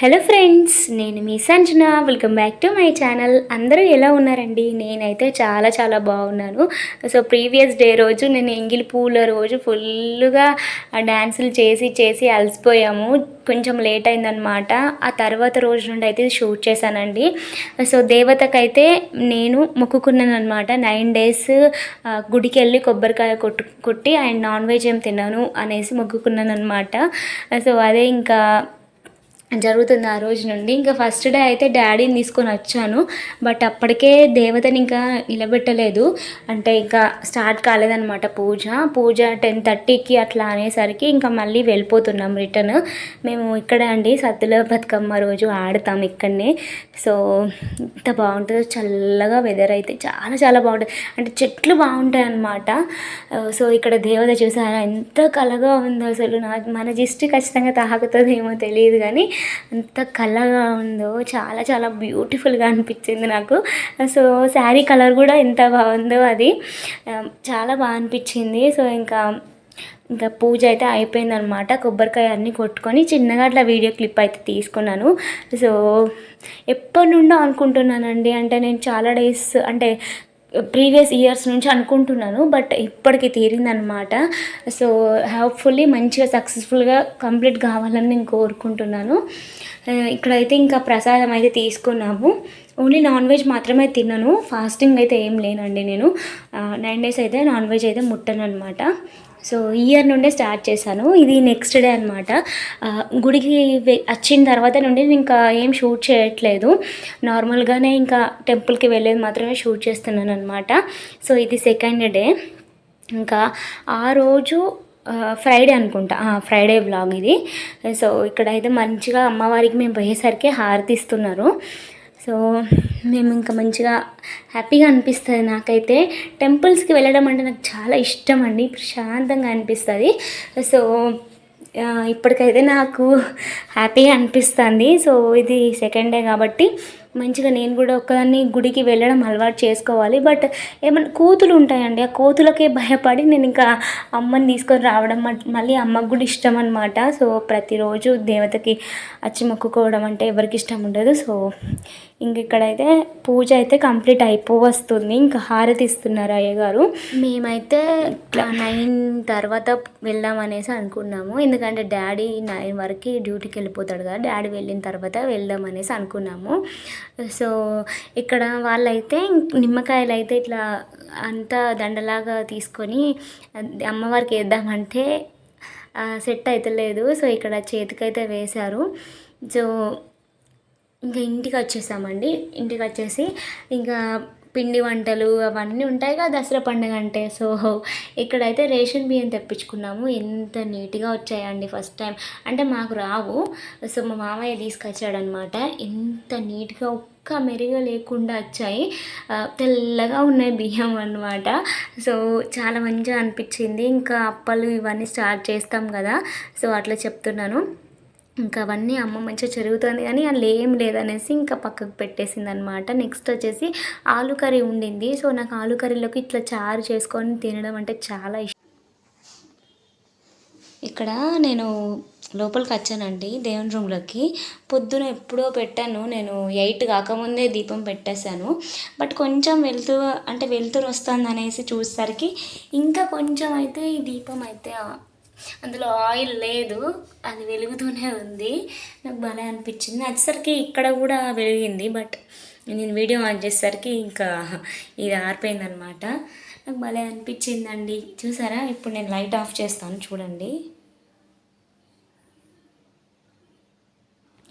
Hello friends నేను మీ Sanjana. Welcome back to my channel అందరూ ఎలా ఉన్నారండి? నేనైతే చాలా చాలా బాగున్నాను. సో ప్రీవియస్ డే రోజు నేను ఎంగిలి పూల రోజు ఫుల్గా డ్యాన్సులు చేసి చేసి అలసిపోయాము. కొంచెం లేట్ అయిందనమాట ఆ తర్వాత రోజు నుండి అయితే షూట్ చేశానండి. సో దేవతకైతే నేను మొక్కుకున్నాను అనమాట నైన్ డేస్ గుడికి వెళ్ళి కొబ్బరికాయ కొట్టు కొట్టి అండ్ నాన్ వెజ్ ఏం తిన్నాను అనేసి మొక్కుకున్నాను అనమాట సో అదే ఇంకా జరుగుతుంది ఆ రోజు నుండి. ఇంకా ఫస్ట్ డే అయితే డాడీని తీసుకొని వచ్చాను. బట్ అప్పటికే దేవతని ఇంకా నిలబెట్టలేదు. అంటే ఇంకా స్టార్ట్ కాలేదనమాట పూజ. పూజ టెన్ థర్టీకి అట్లా అనేసరికి ఇంకా మళ్ళీ వెళ్ళిపోతున్నాం రిటర్న్ మేము ఇక్కడ అండి సత్తుల బతుకమ్మ రోజు ఆడతాం ఇక్కడనే. సో ఇంత బాగుంటుందో చల్లగా వెదర్ అయితే చాలా చాలా బాగుంటుంది. అంటే చెట్లు బాగుంటాయి అన్నమాట సో uh, ఇక్కడ దేవత చూసారా ఎంత కలగా ఉందో అసలు నా మన జిస్ట్ ఖచ్చితంగా తాకుతుందో ఏమో తెలియదు కానీ అంత కలగా ఉందో చాలా చాలా బ్యూటిఫుల్గా అనిపించింది నాకు. సో శారీ కలర్ కూడా ఎంత బాగుందో అది చాలా బాగా అనిపించింది. సో ఇంకా ఇంకా పూజ అయితే అయిపోయిందనమాట కొబ్బరికాయ అన్నీ కొట్టుకొని చిన్నగా అట్లా వీడియో క్లిప్ అయితే తీసుకున్నాను. సో ఎప్పటి నుండో అనుకుంటున్నానండి. అంటే నేను చాలా డేస్ అంటే ప్రీవియస్ ఇయర్స్ నుంచి అనుకుంటున్నాను బట్ ఇప్పటికి తీరిందనమాట సో హోప్ఫుల్లీ మంచిగా సక్సెస్ఫుల్గా కంప్లీట్ కావాలని నేను కోరుకుంటున్నాను. Uh, ఇక్కడైతే ఇంకా ప్రసాదం అయితే తీసుకున్నాము. ఓన్లీ నాన్ వెజ్ మాత్రమే తిన్నాను ఫాస్టింగ్ అయితే ఏం లేనండి నేను. నైన్ డేస్ అయితే నాన్ వెజ్ అయితే ముట్టను అనమాట సో ఇయర్ నుండే స్టార్ట్ చేశాను. ఇది నెక్స్ట్ డే అనమాట గుడికి వచ్చిన తర్వాత నుండి నేను ఇంకా ఏం షూట్ చేయట్లేదు. నార్మల్గానే ఇంకా టెంపుల్కి వెళ్ళేది మాత్రమే షూట్ చేస్తున్నాను అనమాట సో ఇది సెకండ్ డే. ఇంకా ఆ రోజు ఫ్రైడే అనుకుంటా. ఫ్రైడే వ్లాగ్ ఇది. సో ఇక్కడైతే మంచిగా అమ్మవారికి మేము పోయేసరికి హారతి ఇస్తున్నారు. సో మేము ఇంకా మంచిగా హ్యాపీగా అనిపిస్తుంది నాకైతే. టెంపుల్స్కి వెళ్ళడం అంటే నాకు చాలా ఇష్టం అండి ప్రశాంతంగా అనిపిస్తుంది. సో ఇప్పటికైతే నాకు హ్యాపీగా అనిపిస్తుంది. సో ఇది సెకండ్ డే కాబట్టి మంచిగా నేను కూడా ఒక్కదాన్ని గుడికి వెళ్ళడం అలవాటు చేసుకోవాలి. బట్ ఏమన్నా కోతులు ఉంటాయండి. ఆ కోతులకే భయపడి నేను ఇంకా అమ్మని తీసుకొని రావడం మళ్ళీ అమ్మకు కూడా ఇష్టం అనమాట సో ప్రతిరోజు దేవతకి వచ్చి మొక్కుకోవడం అంటే ఎవరికి ఇష్టం ఉండదు. సో ఇంక ఇక్కడైతే పూజ అయితే కంప్లీట్ అయిపో వస్తుంది. ఇంకా హారతి ఇస్తున్నారు అయ్యగారు. మేమైతే నైన్ తర్వాత వెళ్దాం అనేసి అనుకున్నాము. ఎందుకంటే డాడీ నైన్ వరకు డ్యూటీకి వెళ్ళిపోతాడు కదా. డాడీ వెళ్ళిన తర్వాత వెళ్దాం అనేసి అనుకున్నాము. సో ఇక్కడ వాళ్ళైతే నిమ్మకాయలు అయితే ఇట్లా అంతా దండలాగా తీసుకొని అమ్మవారికి వేద్దామంటే సెట్ అవుతలేదు సో ఇక్కడ చేతికైతే వేశారు. సో ఇంకా ఇంటికి వచ్చేసామండి ఇంటికి వచ్చేసి ఇంకా పిండి వంటలు అవన్నీ ఉంటాయి కదా దసరా పండుగ అంటే. సో ఇక్కడైతే రేషన్ బియ్యం తెప్పించుకున్నాము. ఎంత నీట్గా వచ్చాయండి ఫస్ట్ టైం. అంటే మాకు రావు. సో మా మామయ్య తీసుకొచ్చాడనమాట ఎంత నీట్గా ఒక్క మెరుగ లేకుండా వచ్చాయి. తెల్లగా ఉన్నాయి బియ్యం అన్నమాట. సో చాలా మంచిగా అనిపించింది. ఇంకా అప్పలు ఇవన్నీ స్టార్ట్ చేస్తాం కదా. సో అట్లా చెప్తున్నాను. ఇంకా అవన్నీ అమ్మ మంచిగా జరుగుతుంది కానీ అందులో ఏం లేదనేసి ఇంకా పక్కకు పెట్టేసింది అనమాట నెక్స్ట్ వచ్చేసి ఆలు కర్రీ ఉండింది. సో నాకు ఆలు కర్రీలోకి ఇట్లా చారు చేసుకొని తినడం అంటే చాలా ఇష్టం ఇక్కడ నేను లోపలికి వచ్చానండి దేవుని రూమ్లోకి. పొద్దున ఎప్పుడో పెట్టాను. నేను ఎయిట్ కాకముందే దీపం పెట్టేశాను. బట్ కొంచెం వెళ్తూ అంటే వెళ్తురు వస్తుంది అనేసి చూసేసరికి ఇంకా కొంచెం అయితే ఈ దీపం అయితే అందులో ఆయిల్ లేదు అది వెలుగుతూనే ఉంది. నాకు భలే అనిపించింది. వచ్చేసరికి ఇక్కడ కూడా వెలిగింది బట్ నేను వీడియో ఆన్ చేసేసరికి ఇంకా ఇది ఆరిపోయిందనమాట నాకు భలే అనిపించిందండి. చూసారా? ఇప్పుడు నేను లైట్ ఆఫ్ చేస్తాను చూడండి.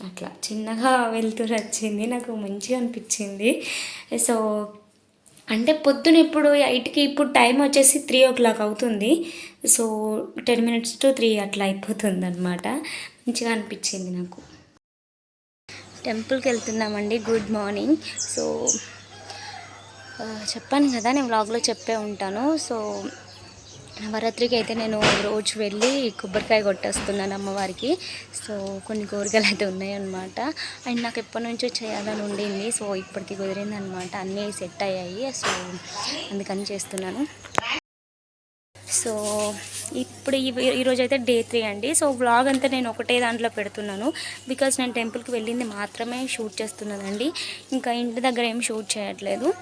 అట్లా చిన్నగా వెళ్తురు వచ్చింది నాకు మంచిగా అనిపించింది. సో అంటే పొద్దున ఇప్పుడు ఎయిట్కి ఇప్పుడు టైం వచ్చేసి త్రీ ఓ క్లాక్ అవుతుంది. So ten minutes to three అట్లా అయిపోతుందన్నమాట. మంచిగా అనిపించింది నాకు. టెంపుల్కి వెళ్తున్నామండి గుడ్ మార్నింగ్. సో చెప్పాను కదా నేను వ్లాగ్లో చెప్పే ఉంటాను. సో నవరాత్రికి అయితే నేను రోజు వెళ్ళి కొబ్బరికాయ కొట్టేస్తున్నాను అమ్మవారికి. సో కొన్ని కోరికలు అయితే ఉన్నాయన్నమాట. అండ్ నాకు ఎప్పటి నుంచో చేయాలని ఉండింది. సో ఇప్పటికి కుదిరింది అనమాట అన్నీ సెట్ అయ్యాయి. సో అందుకని చేస్తున్నాను. సో ఇప్పుడు ఈ- ఈరోజు అయితే డే త్రీ అండి. సో వ్లాగ్ అంతా నేను ఒకటే దాంట్లో పెడుతున్నాను. బికాస్ నేను టెంపుల్కి వెళ్ళింది మాత్రమే షూట్ చేస్తున్నానండి. ఇంకా ఇంటి దగ్గర ఏం షూట్ చేయట్లేదు.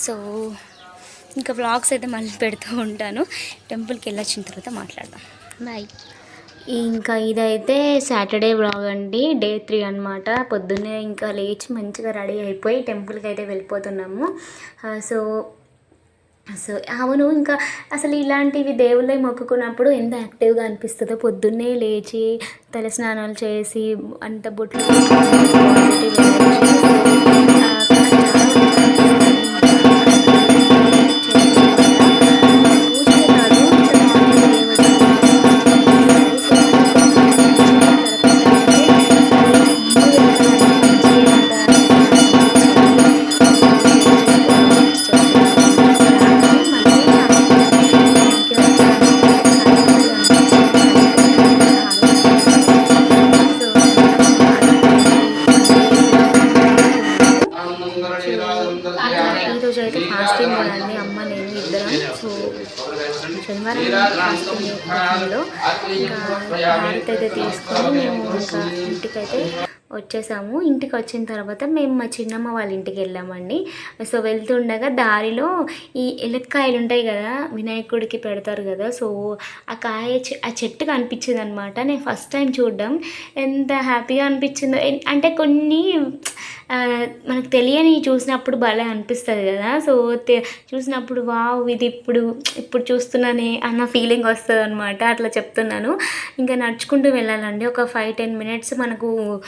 సో ఇంకా వ్లాగ్స్ అయితే మళ్ళీ పెడుతూ ఉంటాను. టెంపుల్కి వెళ్ళొచ్చిన తర్వాత మాట్లాడదాం. బాయ్ ఇంకా ఇదైతే సాటర్డే వ్లాగ్ అండి. డే త్రీ అనమాట పొద్దున్నే ఇంకా లేచి మంచిగా రెడీ అయిపోయి టెంపుల్కి అయితే వెళ్ళిపోతున్నాము. Uh, సో సో అవును ఇంకా అసలు ఇలాంటివి దేవుళ్ళే మొక్కుకున్నప్పుడు ఎంత యాక్టివ్గా అనిపిస్తుందో. పొద్దున్నే లేచి తలస్నానాలు చేసి అంత బొట్లు ఫాస్టింగ్ ఉండండి అమ్మ నేను ఇద్దరం. సో శనివారం ఫాస్టింగ్ ఇంకా భారత్ అయితే తీసుకొని మేము ఇంకా ఇంటికైతే వచ్చేసాము. ఇంటికి వచ్చిన తర్వాత మేము మా చిన్నమ్మ వాళ్ళ ఇంటికి వెళ్ళామండి. సో వెళ్తుండగా దారిలో ఈ ఎలక్కాయలు ఉంటాయి కదా వినాయకుడికి పెడతారు కదా. సో ఆ కాయ చె- ఆ చెట్టు కనిపించింది అనమాట నేను ఫస్ట్ టైం చూడడం. ఎంత హ్యాపీగా అనిపించిందో. అంటే కొన్ని మనకు తెలియని చూసినప్పుడు భలే అనిపిస్తుంది కదా. సో చూసినప్పుడు వావ్ ఇది ఇప్పుడు ఇప్పుడు చూస్తున్నానే అన్న ఫీలింగ్ వస్తుంది అనమాట అట్లా చెప్తున్నాను. ఇంకా నడుచుకుంటూ వెళ్ళాలండి. ఒక ఫైవ్ టెన్ మినిట్స్ మనకు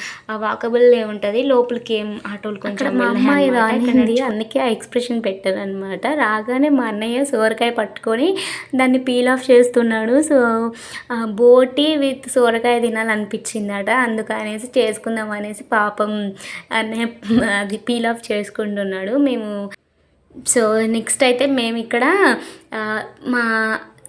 వాకబుల్ ఉంటుంది లోపలికి ఏం ఆటోలు కొంచెం మా అమ్మాయి రానింది అందుకే ఆ ఎక్స్ప్రెషన్ పెట్టాను అనమాట రాగానే మా అన్నయ్య సోరకాయ పట్టుకొని దాన్ని పీల్ ఆఫ్ చేస్తున్నాడు. సో బోటి విత్ సోరకాయ తినాలనిపించిందట. అందుకనేసి చేసుకుందాం అనేసి పాపం అన్నయ్య అది పీల్ ఆఫ్ చేసుకుంటున్నాడు. మేము సో నెక్స్ట్ అయితే మేము ఇక్కడ మా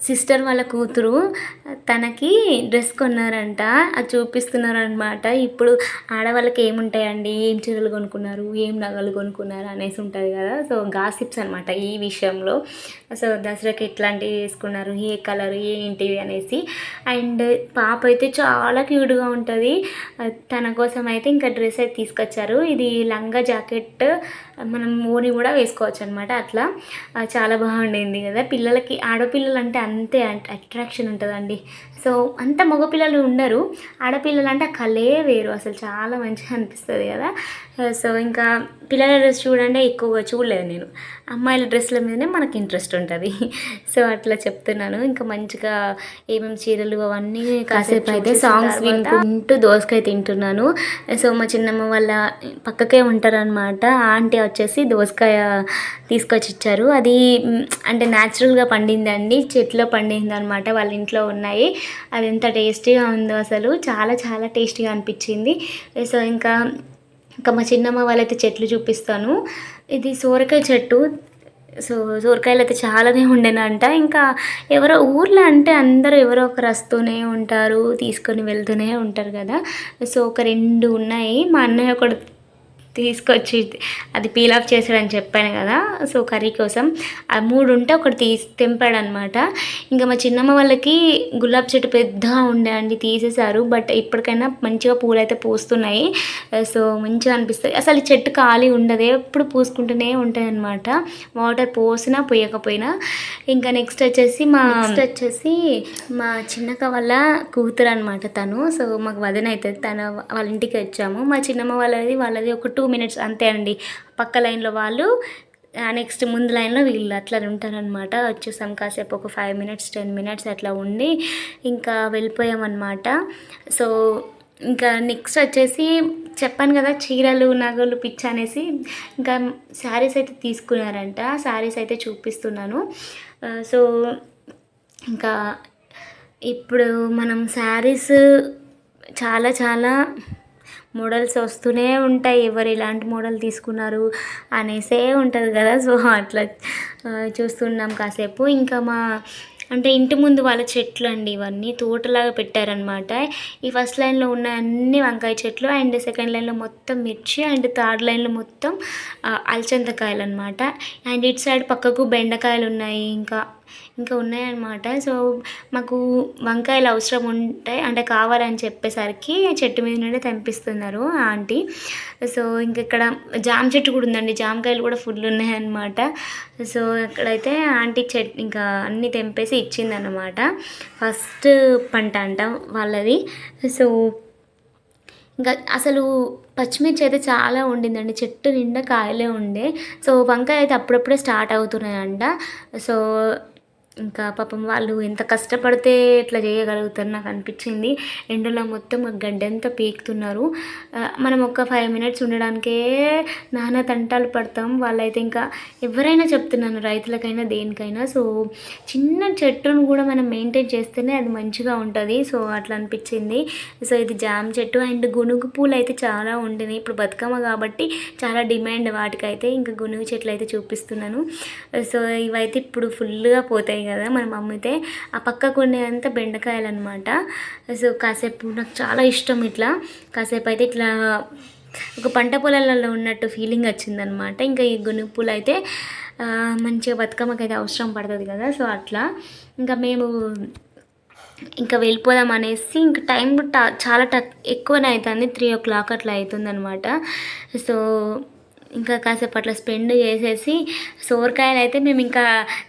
సిస్టర్ వాళ్ళ కూతురు తనకి డ్రెస్ కొన్నారంట. అది చూపిస్తున్నారు అనమాట ఇప్పుడు ఆడవాళ్ళకి ఏముంటాయండి? ఏం చీరలు కొనుక్కున్నారు? ఏం నగలు కొనుక్కున్నారు? అనేసి ఉంటుంది కదా. సో గాసిప్స్ అనమాట ఈ విషయంలో. సో దసరాకి ఎట్లాంటివి వేసుకున్నారు? ఏ కలర్? ఏంటివి? అనేసి. అండ్ పాప అయితే చాలా క్యూట్గా ఉంటుంది. తన కోసం అయితే ఇంకా డ్రెస్ అయితే తీసుకొచ్చారు. ఇది లంగా జాకెట్ మనం ఓని కూడా వేసుకోవచ్చు అనమాట అట్లా చాలా బాగుండింది కదా. పిల్లలకి ఆడపిల్లలు అంటే అంతే అట్రాక్షన్ ఉంటుందండి. సో అంత మగపిల్లలు ఉండరు. ఆడపిల్లలు అంటే ఆ కలే వేరు. అసలు చాలా మంచిగా అనిపిస్తుంది కదా. సో ఇంకా పిల్లల డ్రెస్ చూడండి ఎక్కువగా చూడలేదు నేను. అమ్మాయిల డ్రెస్ల మీదనే మనకి ఇంట్రెస్ట్ ఉంటుంది. సో అట్లా చెప్తున్నాను. ఇంకా మంచిగా ఏమేమి చీరలు అవన్నీ కాసేపు అయితే సాంగ్స్ వినుకుంటూ దోసకాయ తింటున్నాను. సో మా చిన్నమ్మ వాళ్ళ పక్కకే ఉంటారనమాట ఆంటీ వచ్చేసి దోసకాయ తీసుకొచ్చి ఇచ్చారు. అది అంటే న్యాచురల్గా పండిందండి. చెట్లో పండింది అనమాట వాళ్ళ ఇంట్లో ఉన్నాయి. అది ఎంత టేస్టీగా ఉందో అసలు చాలా చాలా టేస్టీగా అనిపించింది. సో ఇంకా ఇంకా మా చిన్నమ్మ వాళ్ళైతే చెట్లు చూపిస్తాను. ఇది సోరకాయ చెట్టు. సో సోరకాయలు అయితే చాలానే ఉండేనంట. ఇంకా ఎవరో ఊర్లో అంటే అందరూ ఎవరో ఒకరు వస్తూనే ఉంటారు తీసుకొని వెళ్తూనే ఉంటారు కదా. సో ఒక రెండు ఉన్నాయి. మా అన్నయ్య ఒకడు తీసుకొచ్చి అది పీల్ ఆఫ్ చేసాడని చెప్పాను కదా సో కర్రీ కోసం. ఆ మూడు ఉంటే ఒకటి తీసి తెంపాడు అనమాట ఇంకా మా చిన్నమ్మ వాళ్ళకి గులాబ్ చెట్టు పెద్దగా ఉండే అండి తీసేశారు బట్ ఇప్పటికైనా మంచిగా పూలు అయితే పూస్తున్నాయి. సో మంచిగా అనిపిస్తుంది. అసలు ఈ చెట్టు ఖాళీ ఉండదు ఎప్పుడు పూసుకుంటూనే ఉంటాయి అనమాట వాటర్ పోసినా పోయకపోయినా. ఇంకా నెక్స్ట్ వచ్చేసి మా నెక్స్ట్ వచ్చేసి మా చిన్నక్క వాళ్ళ కూతురు అనమాట తను. సో మాకు వదిన అవుతుంది తన వాళ్ళ ఇంటికి వచ్చాము. మా చిన్నమ్మ వాళ్ళది వాళ్ళది ఒక టూ టూ మినిట్స్ అంతే అండి. పక్క లైన్లో వాళ్ళు నెక్స్ట్ ముందు లైన్లో వీళ్ళు అట్లా ఉంటారనమాట వచ్చేసాం కాసేపు ఒక ఫైవ్ మినిట్స్ టెన్ మినిట్స్ అట్లా ఉండి ఇంకా వెళ్ళిపోయామన్నమాట. సో ఇంకా నెక్స్ట్ వచ్చేసి చెప్పాను కదా చీరలు నగలు పిచ్చి అనేసి ఇంకా శారీస్ అయితే తీసుకున్నారంట. శారీస్ అయితే చూపిస్తున్నాను. సో ఇంకా ఇప్పుడు మనం శారీస్ చాలా చాలా మోడల్స్ వస్తూనే ఉంటాయి. ఎవరు ఎలాంటి మోడల్ తీసుకున్నారు అనేసే ఉంటుంది కదా. సో అట్లా చూస్తున్నాం కాసేపు. ఇంకా మా అంటే ఇంటి ముందు వాళ్ళ చెట్లు అండి ఇవన్నీ తోటలాగా పెట్టారనమాట ఈ ఫస్ట్ లైన్లో ఉన్న అన్ని వంకాయ చెట్లు. అండ్ సెకండ్ లైన్లో మొత్తం మిర్చి అండ్ థర్డ్ లైన్లో మొత్తం అలచందకాయలు అనమాట అండ్ ఇటు సైడ్ పక్కకు బెండకాయలు ఉన్నాయి ఇంకా ఇంకా ఉన్నాయన్నమాట. సో మాకు వంకాయలు అవసరం ఉంటాయి అంటే కావాలని చెప్పేసరికి చెట్టు మీద నుండి తెంపిస్తున్నారు ఆంటీ. సో ఇంక ఇక్కడ జామ చెట్టు కూడా ఉందండి. జామకాయలు కూడా ఫుల్ ఉన్నాయన్నమాట. సో అక్కడైతే ఆంటీ చెట్ ఇంకా అన్నీ తెంపేసి ఇచ్చిందన్నమాట. ఫస్ట్ పంట అంట వాళ్ళది. సో ఇంకా అసలు పచ్చిమిర్చి అయితే చాలా ఉండిందండి. చెట్టు నిండా కాయలే ఉండే. సో వంకాయ అయితే అప్పుడప్పుడే స్టార్ట్ అవుతున్నాయంట. సో ఇంకా పాపం వాళ్ళు ఎంత కష్టపడితే ఇట్లా చేయగలుగుతారు నాకు అనిపించింది. ఎండలో మొత్తం గడ్డంతా పీకుతున్నారు. మనం ఒక ఫైవ్ మినిట్స్ ఉండడానికే నానా తంటాలు పడతాం. వాళ్ళైతే ఇంకా ఎవరైనా చెప్తున్నాను రైతులకైనా దేనికైనా. సో చిన్న చెట్టును కూడా మనం మెయింటైన్ చేస్తేనే అది మంచిగా ఉంటుంది. సో అట్లా అనిపించింది. సో ఇది జామ చెట్టు అండ్ గునుగు పూలు అయితే చాలా ఉండినాయి. ఇప్పుడు బతుకమ్మ కాబట్టి చాలా డిమాండ్ వాటికైతే. ఇంకా గునుగు చెట్లు అయితే చూపిస్తున్నాను. సో ఇవైతే ఇప్పుడు ఫుల్గా పోతాయి. కదా మనం అమ్మితే ఆ పక్కకు ఉండేదంతా బెండకాయలు అనమాట సో కాసేపు నాకు చాలా ఇష్టం ఇట్లా. కాసేపు అయితే ఇట్లా ఒక పంట పొలాలలో ఉన్నట్టు ఫీలింగ్ వచ్చిందనమాట ఇంకా ఈ గునుగు పూలు అయితే మంచిగా బతుకమ్మకి అయితే అవసరం పడుతుంది కదా సో అట్లా. ఇంకా మేము ఇంకా వెళ్ళిపోదాం అనేసి ఇంకా టైం ట చాలా ట ఎక్కువనే అవుతుంది త్రీ ఓ క్లాక్ అట్లా అవుతుందనమాట సో ఇంకా కాసేపు అట్లా స్పెండ్ చేసేసి సోరకాయలు అయితే మేము ఇంకా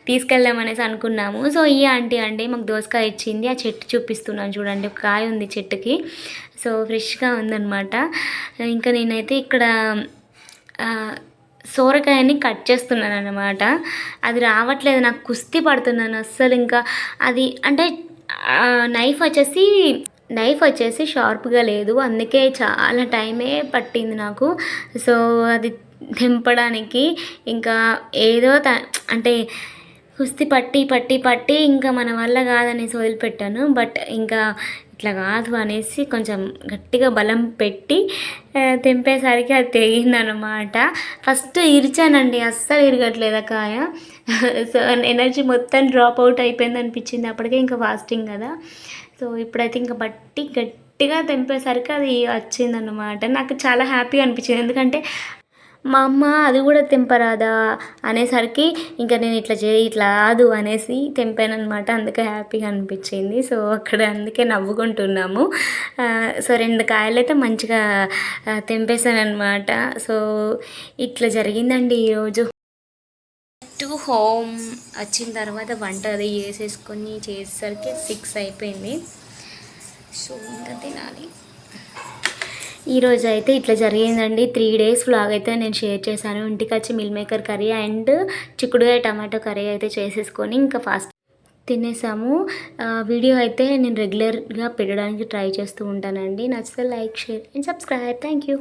తీసుకెళ్దామనేసి అనుకున్నాము. సో ఈ ఆంటీ అండి మాకు దోసకాయ ఇచ్చింది. ఆ చెట్టు చూపిస్తున్నాను చూడండి. ఒక కాయ ఉంది చెట్టుకి. సో ఫ్రెష్గా ఉందన్నమాట. ఇంకా నేనైతే ఇక్కడ సోరకాయని కట్ చేస్తున్నాను అనమాట అది రావట్లేదు. నాకు కుస్తీ పడుతున్నాను అస్సలు. ఇంకా అది అంటే నైఫ్ వచ్చేసి నైఫ్ వచ్చేసి షార్ప్గా లేదు. అందుకే చాలా టైమే పట్టింది నాకు. సో అది తెంపడానికి ఇంకా ఏదో త అంటే కుస్తీ పట్టి పట్టి పట్టి ఇంకా మన వల్ల కాదనేసి వదిలిపెట్టాను. బట్ ఇంకా ఇట్లా కాదు అనేసి కొంచెం గట్టిగా బలం పెట్టి తెంపేసరికి అది తెగిందనమాట ఫస్ట్ ఇరిచానండి. అస్సలు ఇరగట్లేదు ఆ కాయ. సో ఎనర్జీ మొత్తం డ్రాప్ అవుట్ అయిపోయింది అనిపించింది అప్పటికే ఇంకా ఫాస్టింగ్ కదా. సో ఇప్పుడైతే ఇంకా బట్టి గట్టిగా తెంపేసరికి అది వచ్చిందనమాట నాకు చాలా హ్యాపీగా అనిపించింది. ఎందుకంటే మా అమ్మ అది కూడా తెంపరాదా అనేసరికి ఇంకా నేను ఇట్లా చేయి ఇట్లా రాదు అనేసి తెంపాను అందుకే హ్యాపీగా అనిపించింది. సో అక్కడ అందుకే నవ్వుకుంటున్నాము. సో రెండు కాయలు అయితే మంచిగా తెంపేశాను అనమాట సో ఇట్లా జరిగిందండి ఈరోజు. హోమ్ వచ్చిన తర్వాత వంట అది చేసేసుకొని చేసేసరికి సిక్స్ అయిపోయింది. సో ఇంకా తినాలి. ఈరోజు అయితే ఇట్లా జరిగిందండి. త్రీ డేస్ వ్లాగ్ అయితే నేను షేర్ చేశాను. ఇంటికి వచ్చి మిల్ మేకర్ కర్రీ అండ్ చిక్కుడుగా టమాటో కర్రీ అయితే చేసేసుకొని ఇంకా ఫాస్ట్ తినేసాము. వీడియో అయితే నేను రెగ్యులర్గా పెట్టడానికి ట్రై చేస్తూ ఉంటానండి. నచ్చితే like share and subscribe. Thank you.